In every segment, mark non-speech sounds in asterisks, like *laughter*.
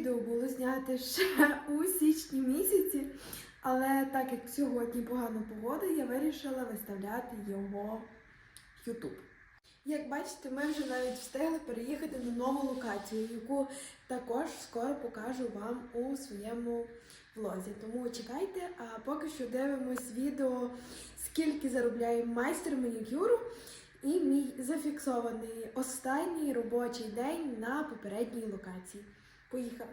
відео було зняти ще у січні місяці, але так як сьогодні погана погода, я вирішила виставляти його в YouTube. Як бачите, ми вже навіть встигли переїхати на нову локацію, яку також скоро покажу вам у своєму влозі. Тому чекайте, а поки що дивимось відео, скільки заробляє майстер манікюру і мій зафіксований останній робочий день на попередній локації. Поїхали.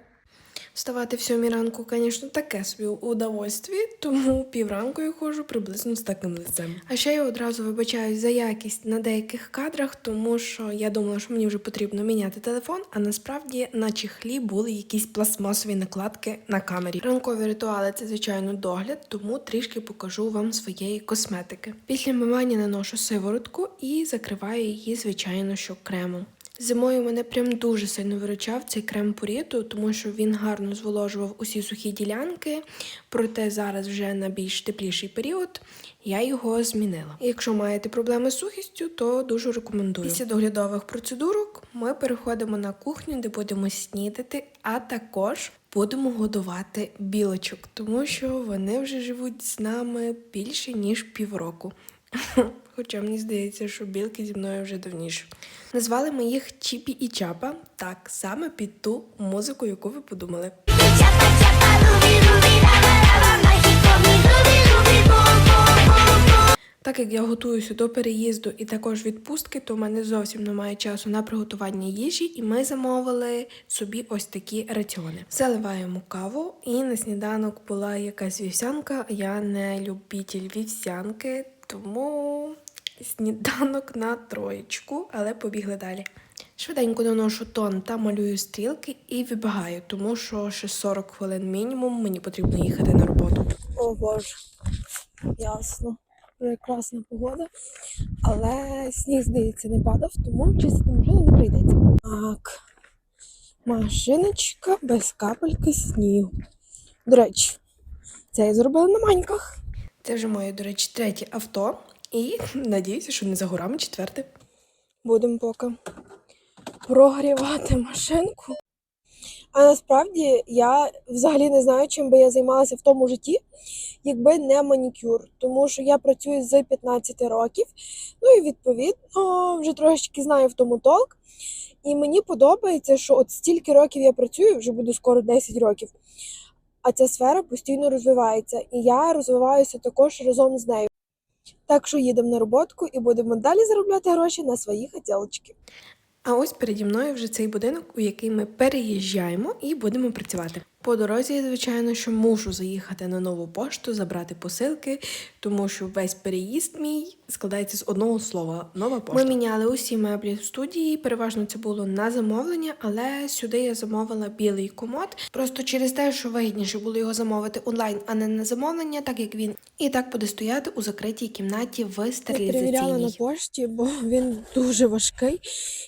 Вставати в сьомій ранку, звісно, таке собі удовольстві, тому півранку я ходжу приблизно з таким лицем. А ще я одразу вибачаюсь за якість на деяких кадрах, тому що я думала, що мені вже потрібно міняти телефон, а насправді на чехлі були якісь пластмасові накладки на камері. Ранкові ритуали це звичайно догляд, тому трішки покажу вам своєї косметики. Після мивання наношу сиворотку і закриваю її, звичайно, що кремом. Зимою мене прям дуже сильно виручав цей крем пуріту, тому що він гарно зволожував усі сухі ділянки. Проте зараз вже на більш тепліший період я його змінила. Якщо маєте проблеми з сухістю, то дуже рекомендую. Після доглядових процедурок ми переходимо на кухню, де будемо снідати, а також будемо годувати білочок, тому що вони вже живуть з нами більше ніж півроку. Хоча мені здається, що білки зі мною вже давніше. Назвали ми їх Чіпі і Чапа, так саме під ту музику, яку ви подумали. Так як я готуюся до переїзду і також відпустки, то в мене зовсім немає часу на приготування їжі, і ми замовили собі ось такі раціони. Заливаємо каву, і на сніданок була якась вівсянка. Я не любитель вівсянки, тому сніданок на троєчку, але побігли далі. Швиденько доношу тон та малюю стрілки і вибігаю, тому що ще 40 хвилин мінімум мені потрібно їхати на роботу. О боже, ясно. Прекрасна погода, але сніг, здається, не падав, тому чистити машину не прийдеться. Так, машиночка без капельки снігу. До речі, це я зробила на маньках. Це вже моє, до речі, третє авто, і надіюся, що не за горами четверте. Будемо поки прогрівати машинку. А насправді я взагалі не знаю, чим би я займалася в тому житті, якби не манікюр. Тому що я працюю з 15 років, ну і відповідно вже трошечки знаю в тому толк. І мені подобається, що от стільки років я працюю, вже буду скоро 10 років, а ця сфера постійно розвивається. І я розвиваюся також разом з нею. Так що їдемо на роботку і будемо далі заробляти гроші на свої хотілочки. А ось переді мною вже цей будинок, у який ми переїжджаємо і будемо працювати. По дорозі, звичайно, що мушу заїхати на нову пошту, забрати посилки, тому що весь переїзд мій складається з одного слова нова пошта. Ми міняли усі меблі в студії. Переважно це було на замовлення, але сюди я замовила білий комод. Просто через те, що вигідніше було його замовити онлайн, а не на замовлення, так як він і так буде стояти у закритій кімнаті в Я перевіряла на пошті, бо він дуже важкий.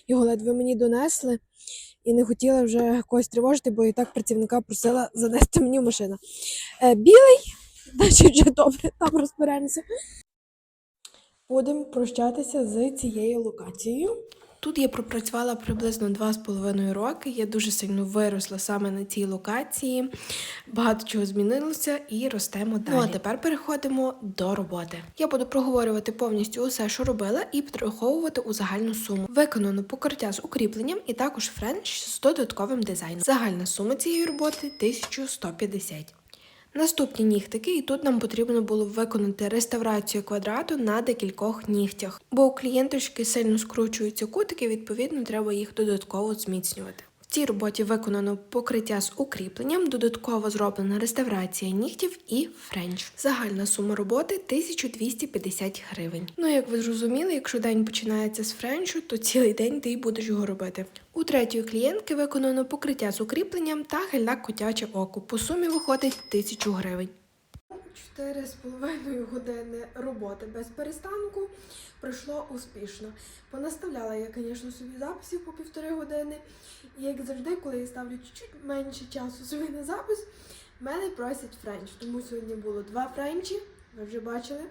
Його ледве мені донесли. І не хотіла вже когось тривожити, бо і так працівника просила занести мені в машину. Е, білий, *laughs* значить вже добре, там розберемося. Будемо прощатися з цією локацією. Тут я пропрацювала приблизно два з половиною роки. Я дуже сильно виросла саме на цій локації. Багато чого змінилося і ростемо далі. Ну а тепер переходимо до роботи. Я буду проговорювати повністю усе, що робила, і підраховувати у загальну суму. Виконано покриття з укріпленням і також френч з додатковим дизайном. Загальна сума цієї роботи 1150. Наступні нігтики, і тут нам потрібно було виконати реставрацію квадрату на декількох нігтях, бо у клієнточки сильно скручуються кутики, відповідно, треба їх додатково зміцнювати. В цій роботі виконано покриття з укріпленням, додатково зроблена реставрація нігтів і френч. Загальна сума роботи 1250 гривень. Ну, як ви зрозуміли, якщо день починається з френчу, то цілий день ти й будеш його робити. У третьої клієнтки виконано покриття з укріпленням та гель-лак котяче око. По сумі виходить 1000 гривень. Чотири з половиною години роботи без перестанку пройшло успішно. Понаставляла я, звісно, собі записів по півтори години. І як завжди, коли я ставлю чуть менше часу собі на запис, мене просять френч. Тому сьогодні було два френчі, ви вже бачили,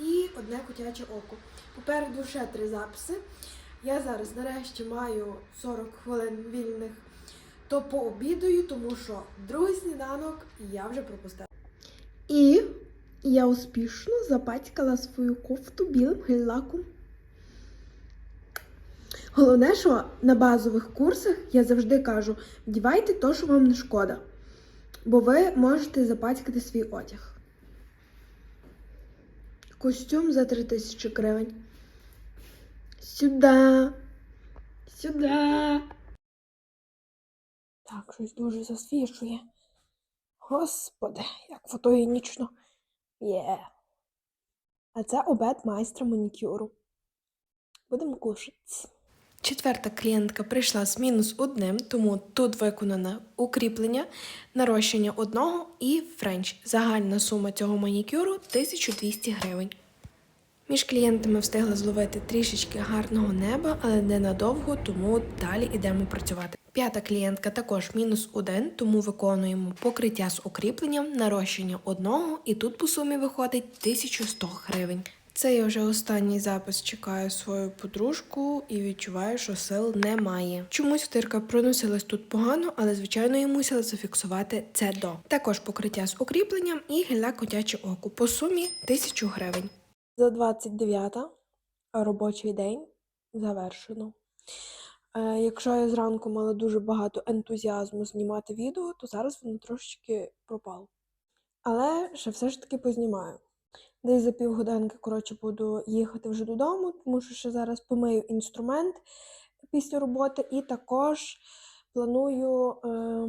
і одне котяче око. Попереду ще три записи. Я зараз нарешті маю 40 хвилин вільних то пообідаю, тому що другий сніданок я вже пропустила. І я успішно запатькала свою кофту білим гель-лаком. Головне, що на базових курсах я завжди кажу: вдівайте то, що вам не шкода, бо ви можете запатькати свій одяг. Костюм за 3000 гривень. Сюди. Сюди. Так, щось дуже засвічує. Господи, як фотогенічно. Є. А це обед майстра манікюру. Будемо кушати. Четверта клієнтка прийшла з мінус одним, тому тут виконане укріплення, нарощення одного і френч. Загальна сума цього манікюру 1200 гривень. Між клієнтами встигла зловити трішечки гарного неба, але не надовго, тому далі йдемо працювати. П'ята клієнтка також мінус один, тому виконуємо покриття з укріпленням, нарощення одного, і тут по сумі виходить 1100 гривень. Це я вже останній запис чекаю свою подружку і відчуваю, що сил немає. Чомусь втирка проносилась тут погано, але звичайно я мусила зафіксувати це до. Також покриття з укріпленням і гель котяче око по сумі 1000 гривень. За 29 робочий день завершено. Е, якщо я зранку мала дуже багато ентузіазму знімати відео, то зараз воно трошечки пропало. Але ще все ж таки познімаю. Десь за півгодинки, коротше, буду їхати вже додому, тому що ще зараз помию інструмент після роботи, і також планую е,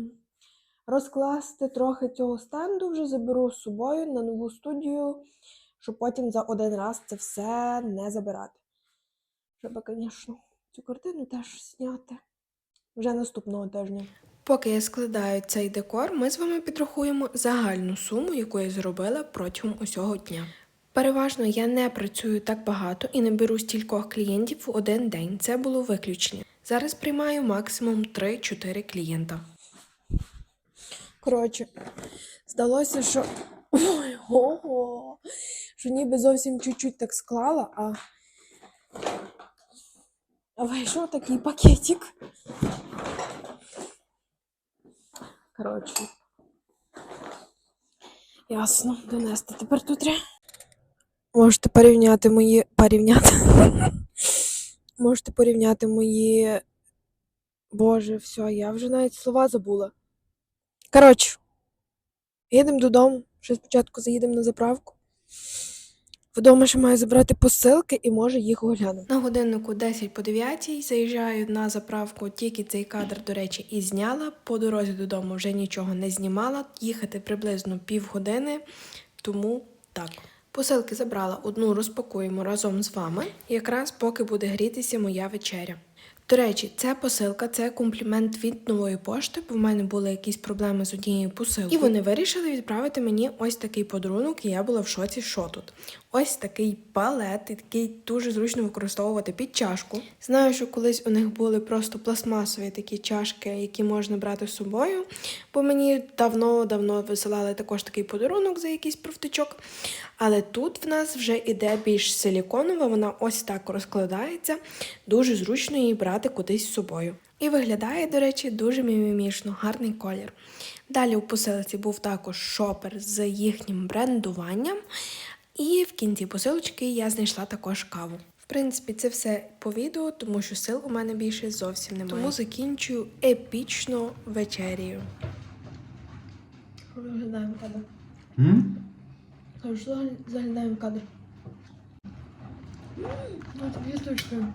розкласти трохи цього стенду, вже заберу з собою на нову студію, щоб потім за один раз це все не забирати. Треба, звісно, цю картину теж зняти вже наступного тижня. Поки я складаю цей декор, ми з вами підрахуємо загальну суму, яку я зробила протягом усього дня. Переважно я не працюю так багато і не беру стількох клієнтів в один день. Це було виключення. Зараз приймаю максимум 3-4 клієнта. Коротше, здалося, що. Ой, ого! Що ніби зовсім чуть-чуть так склала, а. Вийшов такий пакетик. Коротше. Ясно, донести тепер тут треба. Можете порівняти мої. порівняти. *laughs* Можете порівняти мої. Боже, все, я вже навіть слова забула. Коротше, їдемо додому. Ще спочатку заїдемо на заправку. Вдома ще маю забрати посилки і може їх оглянути. На годиннику 10 по 9 заїжджаю на заправку, тільки цей кадр, до речі, і зняла. По дорозі додому вже нічого не знімала. Їхати приблизно півгодини, тому так. Посилки забрала, одну розпакуємо разом з вами, якраз поки буде грітися моя вечеря. До речі, ця посилка це комплімент від нової пошти, бо в мене були якісь проблеми з однією посилкою. І вони вирішили відправити мені ось такий подарунок, і я була в шоці, що тут. Ось такий палет, який дуже зручно використовувати під чашку. Знаю, що колись у них були просто пластмасові такі чашки, які можна брати з собою, бо мені давно-давно висилали також такий подарунок за якийсь профтичок. Але тут в нас вже іде більш силіконова, вона ось так розкладається, дуже зручно її брати кудись з собою. І виглядає, до речі, дуже мімімішно, гарний колір. Далі у посилці був також шопер з їхнім брендуванням. І в кінці посилочки я знайшла також каву. В принципі, це все по відео, тому що сил у мене більше зовсім немає. Тому закінчую епічно вечерію. Заглядаємо кадр. Кажу, заглядаємо кадр. Ну, тобі точкою.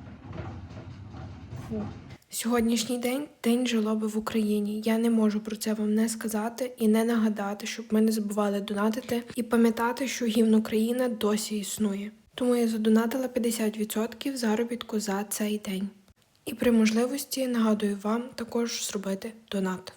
Фу. Сьогоднішній день день жалоби в Україні. Я не можу про це вам не сказати і не нагадати, щоб ми не забували донатити і пам'ятати, що гімн Україна досі існує. Тому я задонатила 50% заробітку за цей день. І при можливості нагадую вам також зробити донат.